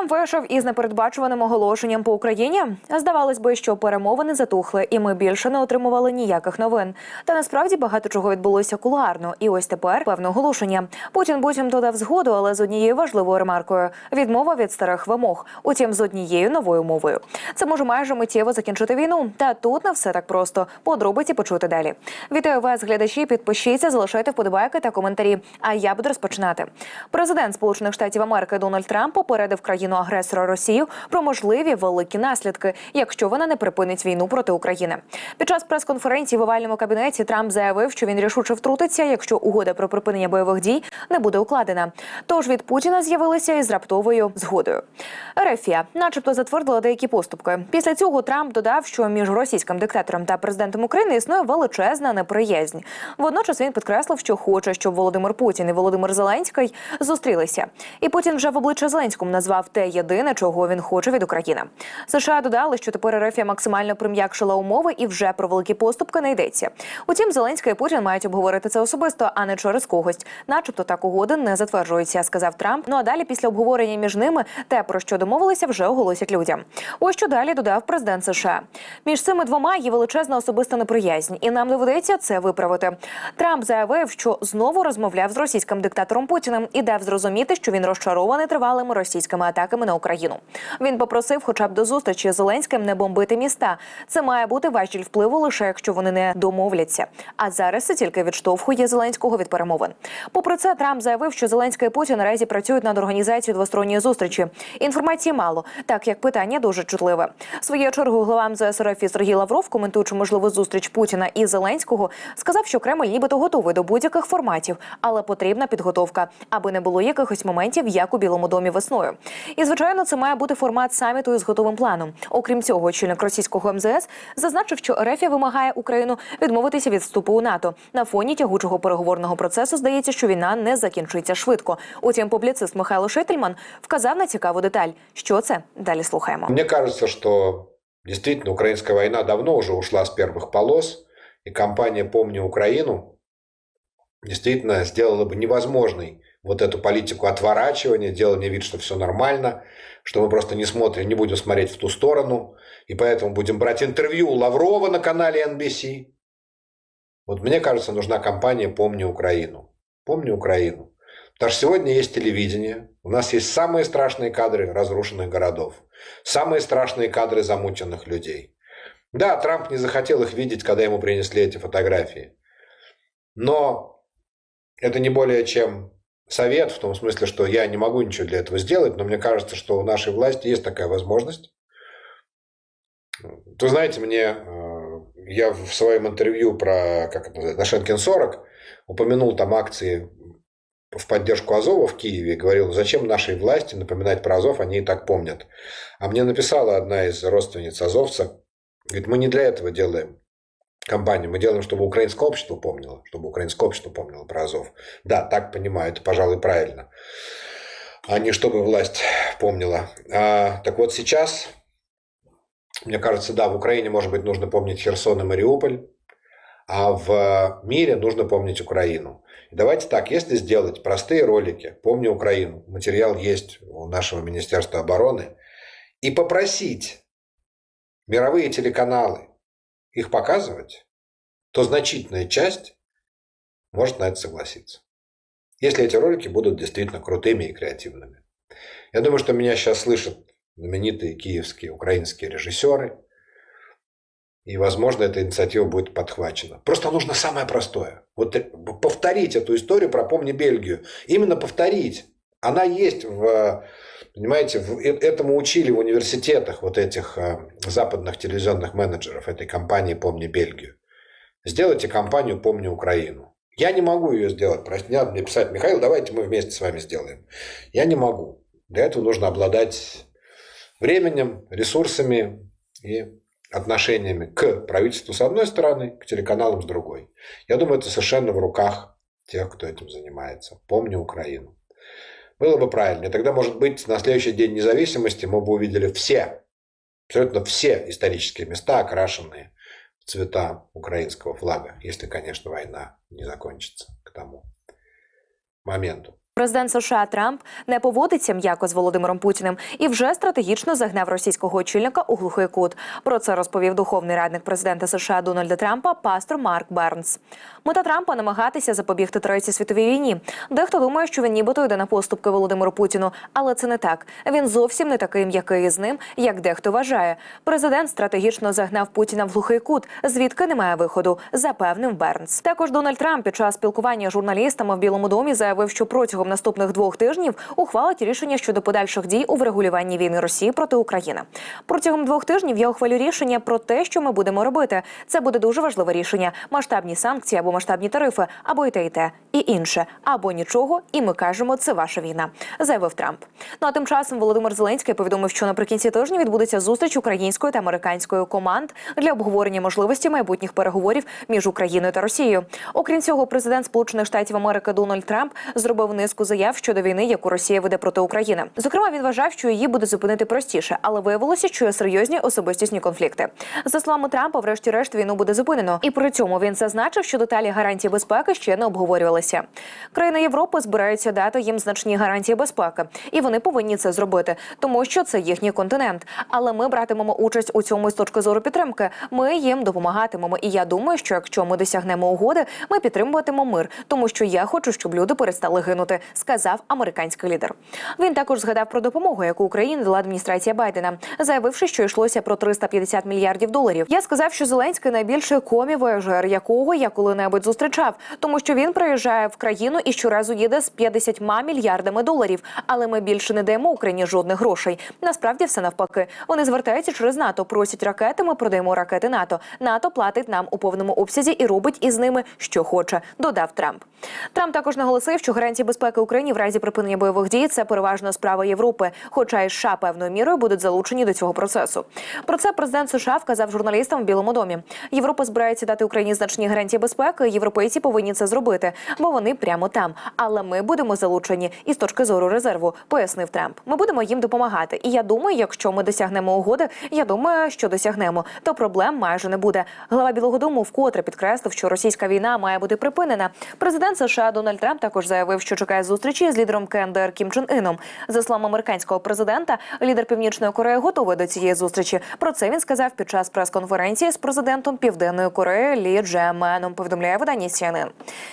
Трамп вийшов із непередбачуваним оголошенням по Україні. Здавалось би, що перемовини затухли, і ми більше не отримували ніяких новин. Та насправді багато чого відбулося кулуарно. І ось тепер певне оголошення. Путін потім додав згоду, але з однією важливою ремаркою: відмова від старих вимог. Утім, з однією новою мовою. Це може майже миттєво закінчити війну. Та тут не все так просто. Подробиці почути далі. Вітаю вас, глядачі. Підпишіться, залишайте вподобайки та коментарі. А я буду розпочинати. Президент Сполучених Штатів Америки Дональд Трамп попередив країну агресора Росію про можливі великі наслідки, якщо вона не припинить війну проти України. Під час прес-конференції в овальному кабінеті Трамп заявив, що він рішуче втрутиться, якщо угода про припинення бойових дій не буде укладена. Тож від Путіна з'явилися із раптовою згодою. Ерефія, начебто, затвердила деякі поступки. Після цього Трамп додав, що між російським диктатором та президентом України існує величезна неприязнь. Водночас він підкреслив, що хоче, щоб Володимир Путін і Володимир Зеленський зустрілися. І Путін вже в обличчя Зеленському назвав те єдине, чого він хоче від України. США додали, що тепер Ерефія максимально прим'якшила умови і вже про великі поступки не йдеться. Утім, Зеленський і Путін мають обговорити це особисто, а не через когось. Начебто так угоди не затверджуються, сказав Трамп. Ну а далі, після обговорення між ними, те про що домовилися, вже оголосять людям. Ось що далі додав президент США. Між цими двома є величезна особиста неприязнь, і нам доведеться це виправити. Трамп заявив, що знову розмовляв з російським диктатором Путіним і дав зрозуміти, що він розчарований тривалими російськими атаками на Україну. Він попросив, хоча б до зустрічі з Зеленським не бомбити міста. Це має бути важіль впливу лише якщо вони не домовляться. А зараз це тільки відштовхує Зеленського від перемовин. Попри це, Трамп заявив, що Зеленський і Путін наразі працюють над організацією двосторонньої зустрічі. Інформації мало, так як питання дуже чутливе. Своєю чергою глава МЗС РФ Сергій Лавров, коментуючи можливу зустріч Путіна і Зеленського, сказав, що Кремль нібито готовий до будь-яких форматів, але потрібна підготовка, аби не було якихось моментів, як у Білому домі весною. І звичайно, це має бути формат саміту із готовим планом. Окрім цього, очільник російського МЗС зазначив, що РФ вимагає Україну відмовитися від вступу у НАТО. На фоні тягучого переговорного процесу здається, що війна не закінчується швидко. Утім, публіцист Михайло Шительман вказав на цікаву деталь. Що це? Далі слухаємо. Мне кажется, что действительно украинская война давно уже ушла с первых полос, и компания «Помни Украину» действительно сделала бы невозможной вот эту политику отворачивания, делания вид, что все нормально, что мы просто не смотрим, не будем смотреть в ту сторону, и поэтому будем брать интервью у Лаврова на канале NBC. Вот мне кажется, нужна компания «Помни Украину». «Помни Украину». Потому что сегодня есть телевидение, у нас есть самые страшные кадры разрушенных городов, самые страшные кадры замученных людей. Да, Трамп не захотел их видеть, когда ему принесли эти фотографии. Но это не более чем совет, в том смысле, что я не могу ничего для этого сделать, но мне кажется, что у нашей власти есть такая возможность. Вы знаете, мне э, я в своем интервью про, как это называется, Нашенкин 40 упомянул там акции в поддержку Азова в Киеве говорил, зачем нашей власти напоминать про Азов, они и так помнят. А мне написала одна из родственниц Азовца, говорит, мы не для этого делаем кампанию, мы делаем, чтобы украинское общество помнило, чтобы украинское общество помнило про Азов. Да, так понимаю, это, пожалуй, правильно. А не чтобы власть помнила. А, так вот сейчас, мне кажется, да, в Украине, может быть, нужно помнить Херсон и Мариуполь, а в мире нужно помнить Украину. Давайте так, если сделать простые ролики «Помни Украину», материал есть у нашего Министерства обороны, и попросить мировые телеканалы их показывать, то значительная часть может на это согласиться. Если эти ролики будут действительно крутыми и креативными. Я думаю, что меня сейчас слышат знаменитые киевские, украинские режиссеры – и, возможно, эта инициатива будет подхвачена. Просто нужно самое простое. Вот повторить эту историю про «Помни Бельгию». Именно повторить. Она есть в, понимаете, в, этому учили в университетах вот этих западных телевизионных менеджеров этой компании «Помни Бельгию». Сделайте компанию «Помни Украину». Я не могу ее сделать. Не надо мне писать, Михаил, давайте мы вместе с вами сделаем. Я не могу. Для этого нужно обладать временем, ресурсами и отношениями к правительству с одной стороны, к телеканалам с другой. Я думаю, это совершенно в руках тех, кто этим занимается. Помни Украину. Было бы правильно. И тогда, может быть, на следующий день независимости мы бы увидели все, абсолютно все исторические места, окрашенные в цвета украинского флага, если, конечно, война не закончится к тому моменту. Президент США Трамп не поводиться м'яко з Володимиром Путіним і вже стратегічно загнав російського очільника у глухий кут. Про це розповів духовний радник президента США Дональда Трампа, пастор Марк Бернс. Мета Трампа намагатися запобігти третій світовій війні. Дехто думає, що він нібито йде на поступки Володимиру Путіну, але це не так. Він зовсім не такий м'який з ним, як дехто вважає. Президент стратегічно загнав Путіна в глухий кут, звідки немає виходу, запевнив Бернс. Також Дональд Трамп під час спілкування з журналістами в Білому домі заявив, що протягом наступних двох тижнів ухвалить рішення щодо подальших дій у врегулюванні війни Росії проти України. Протягом двох тижнів я ухвалю рішення про те, що ми будемо робити. Це буде дуже важливе рішення: масштабні санкції або масштабні тарифи, або і те, і те, і інше, або нічого. І ми кажемо, це ваша війна, заявив Трамп. Ну а тим часом Володимир Зеленський повідомив, що наприкінці тижня відбудеться зустріч української та американської команд для обговорення можливості майбутніх переговорів між Україною та Росією. Окрім цього, президент Сполучених Штатів Америки Дональд Трамп зробив низку заяв щодо війни, яку Росія веде проти України. Зокрема, він вважав, що її буде зупинити простіше, але виявилося, що є серйозні особистісні конфлікти. За словами Трампа, врешті-решт війну буде зупинено, і при цьому він зазначив, що деталі гарантій безпеки ще не обговорювалися. Країни Європи збираються дати їм значні гарантії безпеки, і вони повинні це зробити, тому що це їхній континент. Але ми братимемо участь у цьому з точки зору підтримки. Ми їм допомагатимемо. І я думаю, що якщо ми досягнемо угоди, ми підтримуватимемо мир, тому що я хочу, щоб люди перестали гинути, сказав американський лідер. Він також згадав про допомогу, яку Україні дала адміністрація Байдена, заявивши, що йшлося про 350 мільярдів доларів. Я сказав, що Зеленський найбільший комі-вояжер, якого я коли-небудь зустрічав, тому що він приїжджає в країну і щоразу їде з 50 мільярдами доларів. Але ми більше не даємо Україні жодних грошей. Насправді все навпаки. Вони звертаються через НАТО, просять ракети. Ми продаємо ракети НАТО. НАТО платить нам у повному обсязі і робить із ними, що хоче. Додав Трамп. Трамп також наголосив, що гарантії безпеки Україні в разі припинення бойових дій це переважно справа Європи, хоча і США певною мірою будуть залучені до цього процесу. Про це президент США вказав журналістам в Білому домі. Європа збирається дати Україні значні гарантії безпеки. Європейці повинні це зробити, бо вони прямо там. Але ми будемо залучені із точки зору резерву, пояснив Трамп. Ми будемо їм допомагати. І я думаю, якщо ми досягнемо угоди, я думаю, що досягнемо, то проблем майже не буде. Глава Білого Дому вкотре підкреслив, що російська війна має бути припинена. Президент США Дональд Трамп також заявив, що чекає зустрічі з лідером КНДР Кім Чен Іном. За словами американського президента, лідер Північної Кореї готовий до цієї зустрічі. Про це він сказав під час прес-конференції з президентом Південної Кореї Лі Джеменом. Повідомляє видання CNN.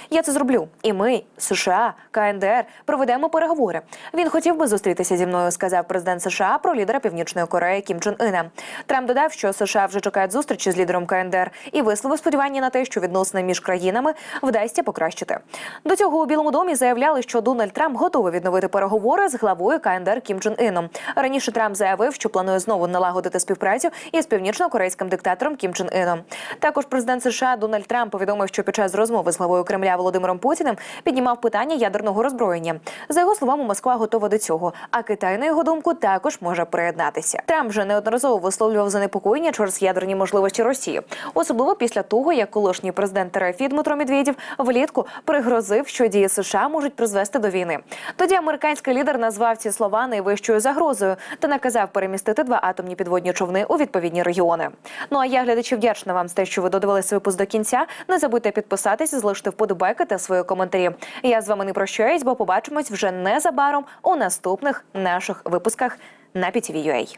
Я це зроблю, і ми, США, КНДР, проведемо переговори. Він хотів би зустрітися зі мною, сказав президент США про лідера Північної Кореї Кім Чен Іна. Трамп додав, що США вже чекають зустрічі з лідером КНДР і висловив сподівання на те, що відносини між країнами вдасться покращити. До цього у Білому домі заявляли, що Дональд Трамп готовий відновити переговори з главою КНДР Кім Чен Іном. Раніше Трамп заявив, що планує знову налагодити співпрацю із північно-корейським диктатором Кім Чен Іном. Також президент США Дональд Трамп повідомив, що під час розмови з главою Кремля Володимиром Путіним піднімав питання ядерного роззброєння. За його словами, Москва готова до цього. А Китай, на його думку, також може приєднатися. Трамп вже неодноразово висловлював занепокоєння через ядерні можливості Росії, особливо після того, як колишній президент РФ Дмитро Медведєв влітку пригрозив, що дії США можуть призвести до війни. Тоді американський лідер назвав ці слова найвищою загрозою та наказав перемістити два атомні підводні човни у відповідні регіони. Ну а я глядачі вдячна вам за те, що ви додивилися випуск до кінця. Не забудьте підписатись, залишити вподобайки та свої коментарі. Я з вами не прощаюсь, бо побачимось вже незабаром у наступних наших випусках на PTV.ua.